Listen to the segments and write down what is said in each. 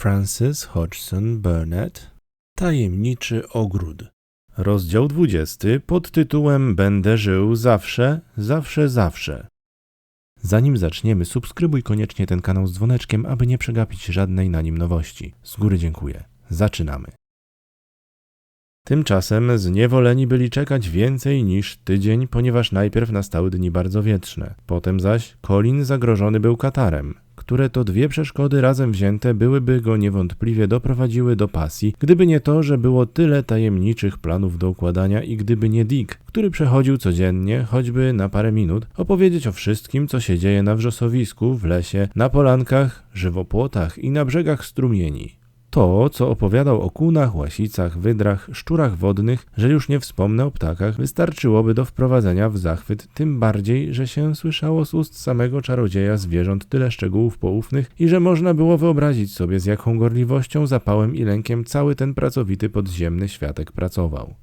Francis Hodgson Burnett Tajemniczy ogród Rozdział 20 pod tytułem Będę żył zawsze, zawsze, zawsze. Zanim zaczniemy, subskrybuj koniecznie ten kanał z dzwoneczkiem, aby nie przegapić żadnej na nim nowości. Z góry dziękuję. Zaczynamy. Tymczasem zniewoleni byli czekać więcej niż tydzień, ponieważ najpierw nastały dni bardzo wietrzne. Potem zaś Colin zagrożony był katarem, które to dwie przeszkody razem wzięte byłyby go niewątpliwie doprowadziły do pasji, gdyby nie to, że było tyle tajemniczych planów do układania i gdyby nie Dick, który przechodził codziennie, choćby na parę minut, opowiedzieć o wszystkim, co się dzieje na wrzosowisku, w lesie, na polankach, żywopłotach i na brzegach strumieni. To, co opowiadał o kunach, łasicach, wydrach, szczurach wodnych, że już nie wspomnę o ptakach, wystarczyłoby do wprowadzenia w zachwyt, tym bardziej, że się słyszało z ust samego czarodzieja zwierząt tyle szczegółów poufnych i że można było wyobrazić sobie, z jaką gorliwością, zapałem i lękiem cały ten pracowity podziemny światek pracował.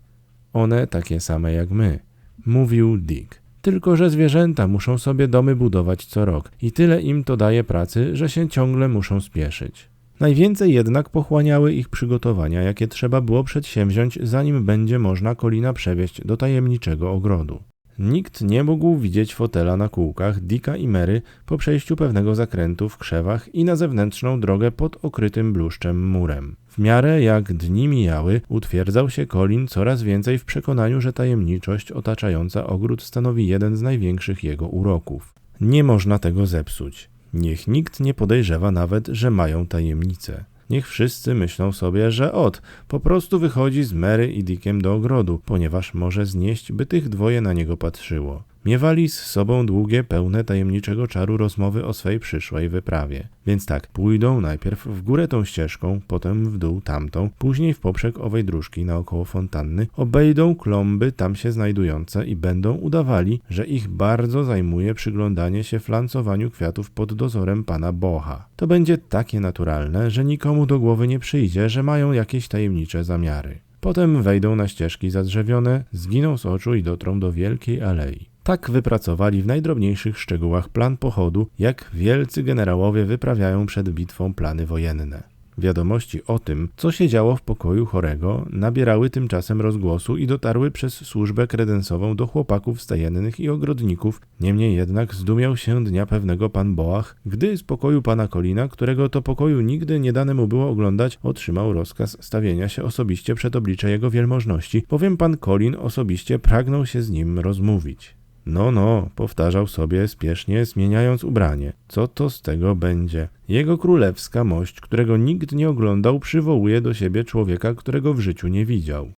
One takie same jak my, mówił Dick. Tylko, że zwierzęta muszą sobie domy budować co rok i tyle im to daje pracy, że się ciągle muszą spieszyć. Najwięcej jednak pochłaniały ich przygotowania, jakie trzeba było przedsięwziąć, zanim będzie można Kolina przewieźć do tajemniczego ogrodu. Nikt nie mógł widzieć fotela na kółkach Dika i Mary po przejściu pewnego zakrętu w krzewach i na zewnętrzną drogę pod okrytym bluszczem murem. W miarę jak dni mijały, utwierdzał się Colin coraz więcej w przekonaniu, że tajemniczość otaczająca ogród stanowi jeden z największych jego uroków. Nie można tego zepsuć. Niech nikt nie podejrzewa nawet, że mają tajemnicę. Niech wszyscy myślą sobie, że od, po prostu wychodzi z Mary i Dickiem do ogrodu, ponieważ może znieść, by tych dwoje na niego patrzyło. Miewali z sobą długie, pełne tajemniczego czaru rozmowy o swej przyszłej wyprawie. Więc tak, pójdą najpierw w górę tą ścieżką, potem w dół tamtą, później w poprzek owej dróżki naokoło fontanny, obejdą klomby tam się znajdujące i będą udawali, że ich bardzo zajmuje przyglądanie się flancowaniu kwiatów pod dozorem pana Boha. To będzie takie naturalne, że nikomu do głowy nie przyjdzie, że mają jakieś tajemnicze zamiary. Potem wejdą na ścieżki zadrzewione, zginą z oczu i dotrą do wielkiej alei. Tak wypracowali w najdrobniejszych szczegółach plan pochodu, jak wielcy generałowie wyprawiają przed bitwą plany wojenne. Wiadomości o tym, co się działo w pokoju chorego, nabierały tymczasem rozgłosu i dotarły przez służbę kredensową do chłopaków stajennych i ogrodników. Niemniej jednak zdumiał się dnia pewnego pan Boach, gdy z pokoju pana Kolina, którego to pokoju nigdy nie dane mu było oglądać, otrzymał rozkaz stawienia się osobiście przed oblicze jego wielmożności, bowiem pan Kolin osobiście pragnął się z nim rozmówić. No, no, powtarzał sobie spiesznie, zmieniając ubranie. Co to z tego będzie? Jego królewska mość, którego nikt nie oglądał, przywołuje do siebie człowieka, którego w życiu nie widział.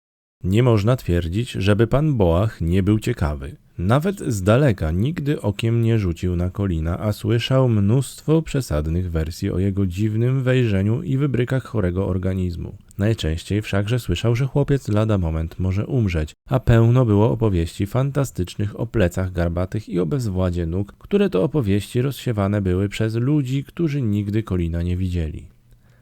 Nie można twierdzić, żeby pan Boach nie był ciekawy. Nawet z daleka nigdy okiem nie rzucił na Kolina, a słyszał mnóstwo przesadnych wersji o jego dziwnym wejrzeniu i wybrykach chorego organizmu. Najczęściej wszakże słyszał, że chłopiec lada moment może umrzeć, a pełno było opowieści fantastycznych o plecach garbatych i o bezwładzie nóg, które to opowieści rozsiewane były przez ludzi, którzy nigdy Kolina nie widzieli.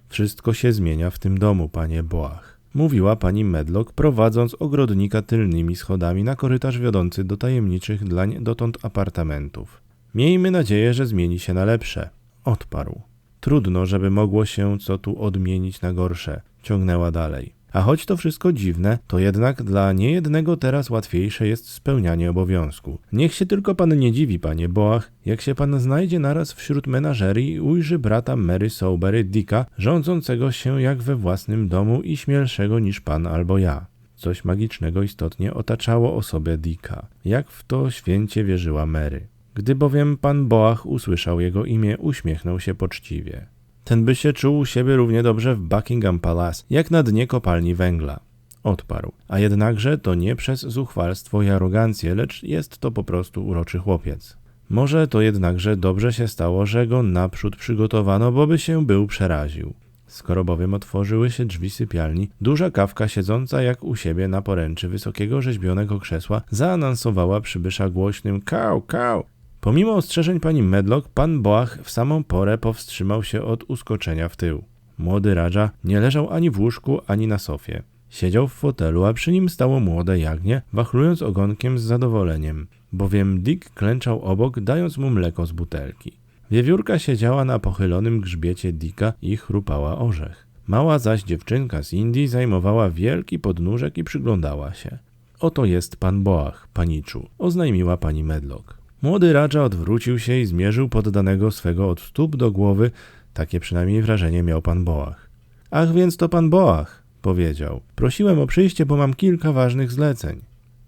Wszystko się zmienia w tym domu, panie Boach mówiła pani Medlock, prowadząc ogrodnika tylnymi schodami na korytarz wiodący do tajemniczych dlań dotąd apartamentów. Miejmy nadzieję, że zmieni się na lepsze. Odparł. Trudno, żeby mogło się co tu odmienić na gorsze. Ciągnęła dalej. A choć to wszystko dziwne, to jednak dla niejednego teraz łatwiejsze jest spełnianie obowiązku. Niech się tylko pan nie dziwi, panie Boach, jak się pan znajdzie naraz wśród menażerii i ujrzy brata Mary Sobery Dicka, rządzącego się jak we własnym domu i śmielszego niż pan albo ja. Coś magicznego istotnie otaczało osobę Dicka, jak w to święcie wierzyła Mary. Gdy bowiem pan Boach usłyszał jego imię, uśmiechnął się poczciwie ten by się czuł siebie równie dobrze w Buckingham Palace, jak na dnie kopalni węgla. Odparł. A jednakże to nie przez zuchwalstwo i arogancję, lecz jest to po prostu uroczy chłopiec. Może to jednakże dobrze się stało, że go naprzód przygotowano, bo by się był przeraził. Skoro bowiem otworzyły się drzwi sypialni, duża kawka siedząca jak u siebie na poręczy wysokiego rzeźbionego krzesła zaanonsowała przybysza głośnym kał, kał, Pomimo ostrzeżeń pani Medlock, pan Boach w samą porę powstrzymał się od uskoczenia w tył. Młody Radża nie leżał ani w łóżku, ani na sofie. Siedział w fotelu, a przy nim stało młode jagnię, wachlując ogonkiem z zadowoleniem, bowiem Dick klęczał obok, dając mu mleko z butelki. Wiewiórka siedziała na pochylonym grzbiecie Dicka i chrupała orzech. Mała zaś dziewczynka z Indii zajmowała wielki podnóżek i przyglądała się. Oto jest pan Boach, paniczu, oznajmiła pani Medlock. Młody Radża odwrócił się i zmierzył poddanego swego od stóp do głowy, takie przynajmniej wrażenie miał pan Boach. Ach, więc to pan Boach, powiedział. Prosiłem o przyjście, bo mam kilka ważnych zleceń.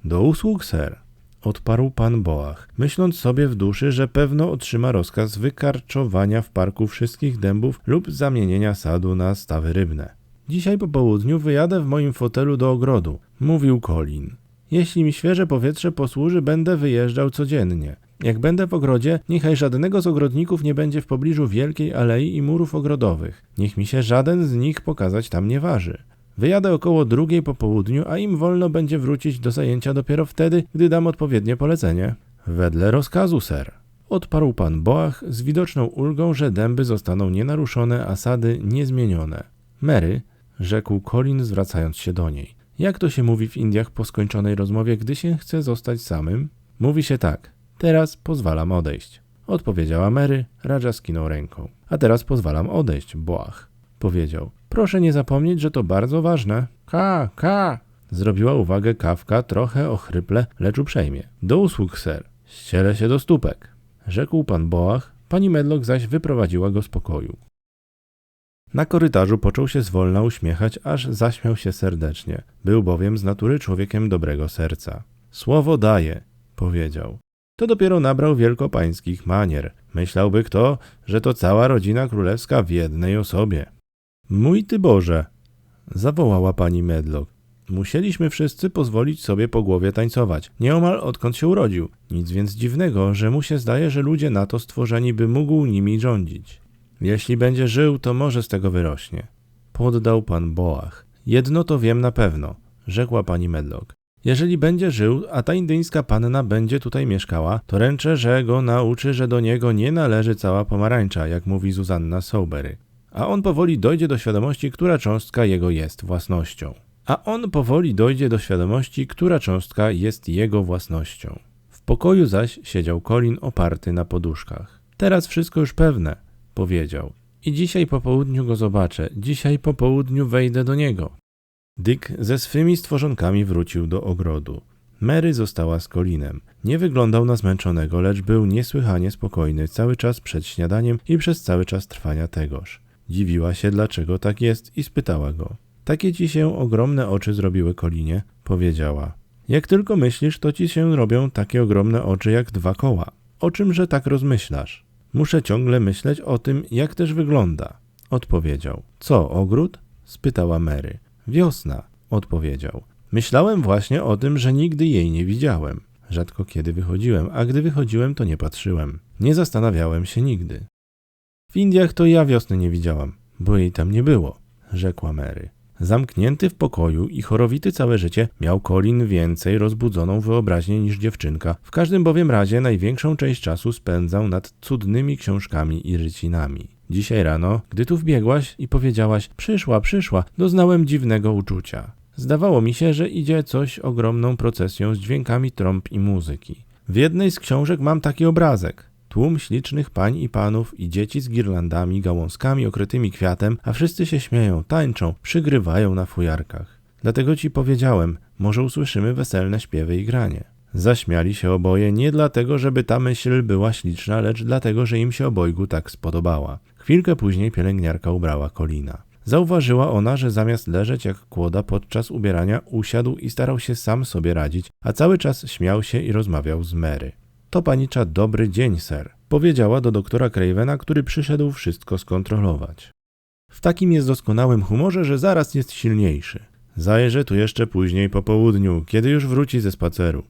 Do usług, ser, odparł pan Boach, myśląc sobie w duszy, że pewno otrzyma rozkaz wykarczowania w parku wszystkich dębów lub zamienienia sadu na stawy rybne. Dzisiaj po południu wyjadę w moim fotelu do ogrodu, mówił Colin. Jeśli mi świeże powietrze posłuży, będę wyjeżdżał codziennie. Jak będę w ogrodzie, niechaj żadnego z ogrodników nie będzie w pobliżu wielkiej alei i murów ogrodowych. Niech mi się żaden z nich pokazać tam nie waży. Wyjadę około drugiej po południu, a im wolno będzie wrócić do zajęcia dopiero wtedy, gdy dam odpowiednie polecenie. Wedle rozkazu, ser. Odparł pan Boach z widoczną ulgą, że dęby zostaną nienaruszone, a sady niezmienione. Mary, rzekł Colin zwracając się do niej. Jak to się mówi w Indiach po skończonej rozmowie, gdy się chce zostać samym? Mówi się tak. Teraz pozwalam odejść. Odpowiedziała Mary, Raja skinął ręką. A teraz pozwalam odejść, Boach. Powiedział. Proszę nie zapomnieć, że to bardzo ważne. Ka, ka. Zrobiła uwagę kawka, trochę ochryple, lecz uprzejmie. Do usług, ser. Ścielę się do stópek. Rzekł pan Boach, pani Medlock zaś wyprowadziła go z pokoju. Na korytarzu począł się zwolna uśmiechać, aż zaśmiał się serdecznie. Był bowiem z natury człowiekiem dobrego serca. Słowo daje, powiedział. To dopiero nabrał wielkopańskich manier. Myślałby kto, że to cała rodzina królewska w jednej osobie. Mój ty Boże! zawołała pani Medlock. Musieliśmy wszyscy pozwolić sobie po głowie tańcować, nieomal odkąd się urodził. Nic więc dziwnego, że mu się zdaje, że ludzie na to stworzeni, by mógł nimi rządzić. Jeśli będzie żył, to może z tego wyrośnie. Poddał pan Boach. Jedno to wiem na pewno, rzekła pani Medlock. Jeżeli będzie żył, a ta indyjska panna będzie tutaj mieszkała, to ręczę, że go nauczy, że do niego nie należy cała pomarańcza, jak mówi Zuzanna Sobery. A on powoli dojdzie do świadomości, która cząstka jego jest własnością. A on powoli dojdzie do świadomości, która cząstka jest jego własnością. W pokoju zaś siedział Colin oparty na poduszkach. Teraz wszystko już pewne, powiedział. I dzisiaj po południu go zobaczę, dzisiaj po południu wejdę do niego. Dick ze swymi stworzonkami wrócił do ogrodu. Mary została z Colinem. Nie wyglądał na zmęczonego, lecz był niesłychanie spokojny cały czas przed śniadaniem i przez cały czas trwania tegoż. Dziwiła się, dlaczego tak jest i spytała go. Takie ci się ogromne oczy zrobiły, Kolinie, powiedziała. Jak tylko myślisz, to ci się robią takie ogromne oczy jak dwa koła. O czymże tak rozmyślasz? Muszę ciągle myśleć o tym, jak też wygląda. Odpowiedział. Co, ogród? spytała Mary. Wiosna, odpowiedział. Myślałem właśnie o tym, że nigdy jej nie widziałem. Rzadko kiedy wychodziłem, a gdy wychodziłem, to nie patrzyłem. Nie zastanawiałem się nigdy. W Indiach to ja wiosny nie widziałam, bo jej tam nie było, rzekła Mary. Zamknięty w pokoju i chorowity całe życie, miał Colin więcej rozbudzoną wyobraźnię niż dziewczynka. W każdym bowiem razie największą część czasu spędzał nad cudnymi książkami i rycinami. Dzisiaj rano, gdy tu wbiegłaś i powiedziałaś przyszła, przyszła, doznałem dziwnego uczucia. Zdawało mi się, że idzie coś ogromną procesją z dźwiękami trąb i muzyki. W jednej z książek mam taki obrazek. Tłum ślicznych pań i panów i dzieci z girlandami, gałązkami okrytymi kwiatem, a wszyscy się śmieją, tańczą, przygrywają na fujarkach. Dlatego ci powiedziałem, może usłyszymy weselne śpiewy i granie. Zaśmiali się oboje nie dlatego, żeby ta myśl była śliczna, lecz dlatego, że im się obojgu tak spodobała. Chwilkę później pielęgniarka ubrała Kolina. Zauważyła ona, że zamiast leżeć jak kłoda podczas ubierania, usiadł i starał się sam sobie radzić, a cały czas śmiał się i rozmawiał z Mary. To panicza dobry dzień, ser, powiedziała do doktora Cravena, który przyszedł wszystko skontrolować. W takim jest doskonałym humorze, że zaraz jest silniejszy. Zajrzę tu jeszcze później po południu, kiedy już wróci ze spaceru.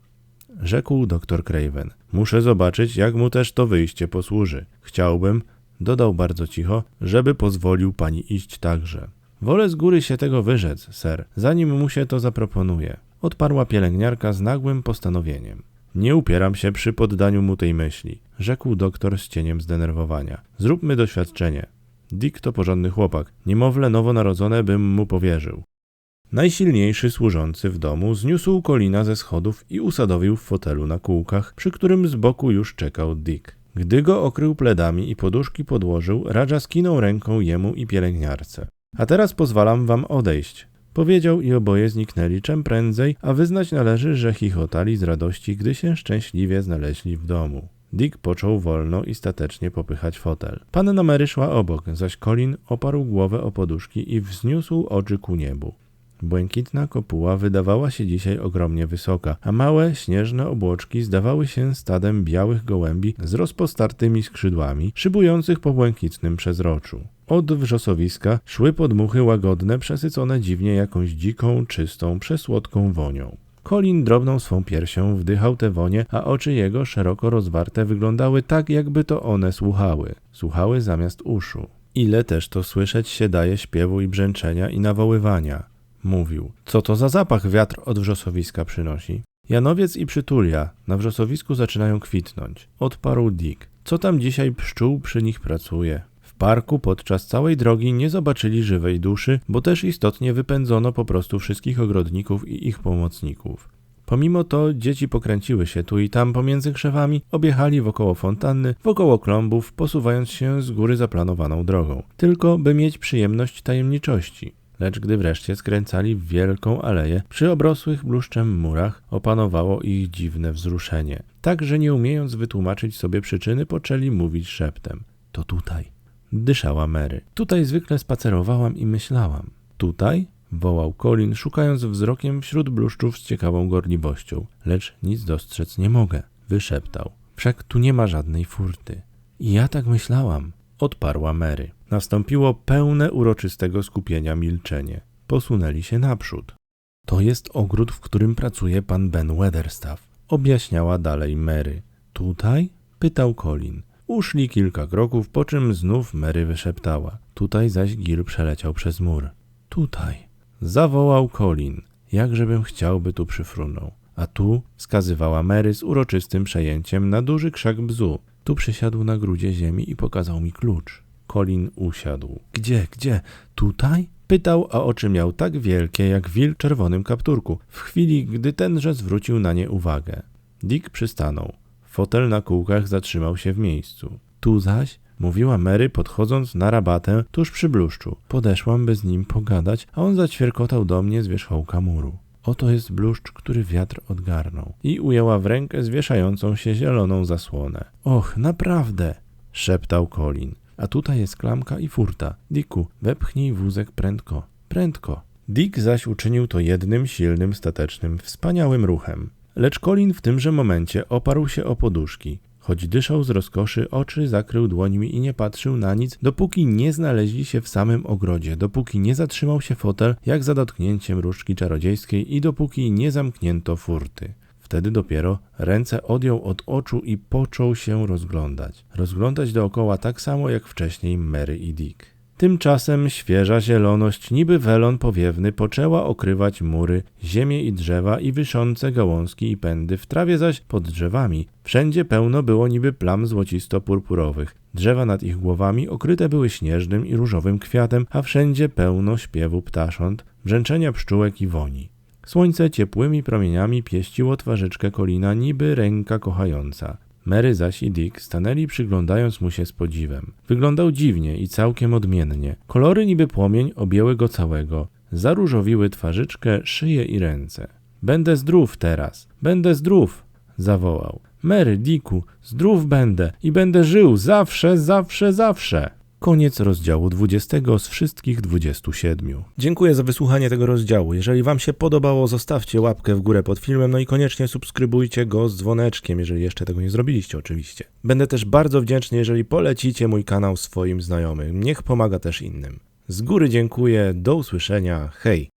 Rzekł doktor Craven. Muszę zobaczyć, jak mu też to wyjście posłuży. Chciałbym, dodał bardzo cicho, żeby pozwolił pani iść także. Wolę z góry się tego wyrzec, ser, zanim mu się to zaproponuje, odparła pielęgniarka z nagłym postanowieniem. Nie upieram się przy poddaniu mu tej myśli, rzekł doktor z cieniem zdenerwowania. Zróbmy doświadczenie. Dick to porządny chłopak, niemowlę nowonarodzone bym mu powierzył. Najsilniejszy służący w domu zniósł Kolina ze schodów i usadowił w fotelu na kółkach, przy którym z boku już czekał Dick. Gdy go okrył pledami i poduszki podłożył, Radża skinął ręką jemu i pielęgniarce. A teraz pozwalam wam odejść. Powiedział i oboje zniknęli czym prędzej, a wyznać należy, że chichotali z radości, gdy się szczęśliwie znaleźli w domu. Dick począł wolno i statecznie popychać fotel. Panna Mary szła obok, zaś Colin oparł głowę o poduszki i wzniósł oczy ku niebu. Błękitna kopuła wydawała się dzisiaj ogromnie wysoka, a małe, śnieżne obłoczki zdawały się stadem białych gołębi z rozpostartymi skrzydłami, szybujących po błękitnym przezroczu. Od wrzosowiska szły podmuchy łagodne, przesycone dziwnie jakąś dziką, czystą, przesłodką wonią. Colin drobną swą piersią wdychał te wonie, a oczy jego szeroko rozwarte wyglądały tak, jakby to one słuchały. Słuchały zamiast uszu. Ile też to słyszeć się daje śpiewu i brzęczenia i nawoływania. Mówił, co to za zapach wiatr od wrzosowiska przynosi? Janowiec i przytulia na wrzosowisku zaczynają kwitnąć. Odparł Dick. Co tam dzisiaj pszczół przy nich pracuje? W parku podczas całej drogi nie zobaczyli żywej duszy, bo też istotnie wypędzono po prostu wszystkich ogrodników i ich pomocników. Pomimo to dzieci pokręciły się tu i tam pomiędzy krzewami, objechali wokoło fontanny, wokoło klombów, posuwając się z góry zaplanowaną drogą, tylko by mieć przyjemność tajemniczości. Lecz gdy wreszcie skręcali w wielką aleję, przy obrosłych bluszczem murach opanowało ich dziwne wzruszenie. Tak, że nie umiejąc wytłumaczyć sobie przyczyny, poczęli mówić szeptem. To tutaj. Dyszała Mary. Tutaj zwykle spacerowałam i myślałam. Tutaj? wołał Colin, szukając wzrokiem wśród bluszczów z ciekawą gorliwością. Lecz nic dostrzec nie mogę. Wyszeptał. Wszak tu nie ma żadnej furty. I ja tak myślałam, odparła Mary. Nastąpiło pełne uroczystego skupienia milczenie. Posunęli się naprzód. To jest ogród, w którym pracuje pan Ben Weatherstaff, objaśniała dalej Mary. Tutaj? pytał Colin. Uszli kilka kroków, po czym znów Mary wyszeptała. Tutaj zaś Gil przeleciał przez mur. Tutaj. Zawołał Colin. Jakżebym chciał, by tu przyfrunął. A tu wskazywała Mary z uroczystym przejęciem na duży krzak bzu. Tu przysiadł na grudzie ziemi i pokazał mi klucz. Colin usiadł. Gdzie, gdzie? Tutaj? Pytał, a oczy miał tak wielkie jak wil w czerwonym kapturku, w chwili, gdy tenże zwrócił na nie uwagę. Dick przystanął. Fotel na kółkach zatrzymał się w miejscu. Tu zaś, mówiła Mary, podchodząc na rabatę tuż przy bluszczu. Podeszłam, by z nim pogadać, a on zaćwierkotał do mnie z wierzchołka muru. Oto jest bluszcz, który wiatr odgarnął. I ujęła w rękę zwieszającą się zieloną zasłonę. Och, naprawdę! szeptał Colin. A tutaj jest klamka i furta. Dicku, wepchnij wózek prędko, prędko. Dick zaś uczynił to jednym, silnym, statecznym, wspaniałym ruchem. Lecz Colin w tymże momencie oparł się o poduszki. Choć dyszał z rozkoszy, oczy zakrył dłońmi i nie patrzył na nic, dopóki nie znaleźli się w samym ogrodzie, dopóki nie zatrzymał się fotel jak za dotknięciem różdżki czarodziejskiej i dopóki nie zamknięto furty. Wtedy dopiero ręce odjął od oczu i począł się rozglądać. Rozglądać dookoła tak samo jak wcześniej Mary i Dick. Tymczasem świeża zieloność, niby welon powiewny, poczęła okrywać mury, ziemię i drzewa i wyszące gałązki i pędy. W trawie zaś pod drzewami wszędzie pełno było niby plam złocisto-purpurowych. Drzewa nad ich głowami okryte były śnieżnym i różowym kwiatem, a wszędzie pełno śpiewu ptasząt, brzęczenia pszczółek i woni. Słońce ciepłymi promieniami pieściło twarzyczkę Kolina niby ręka kochająca. Mary zaś i Dick stanęli przyglądając mu się z podziwem. Wyglądał dziwnie i całkiem odmiennie. Kolory niby płomień objęły go całego. Zaróżowiły twarzyczkę, szyję i ręce. Będę zdrów teraz, będę zdrów, zawołał. Mary, Dicku, zdrów będę i będę żył zawsze, zawsze, zawsze. Koniec rozdziału 20 z wszystkich 27. Dziękuję za wysłuchanie tego rozdziału. Jeżeli Wam się podobało, zostawcie łapkę w górę pod filmem, no i koniecznie subskrybujcie go z dzwoneczkiem, jeżeli jeszcze tego nie zrobiliście, oczywiście. Będę też bardzo wdzięczny, jeżeli polecicie mój kanał swoim znajomym. Niech pomaga też innym. Z góry dziękuję, do usłyszenia, hej!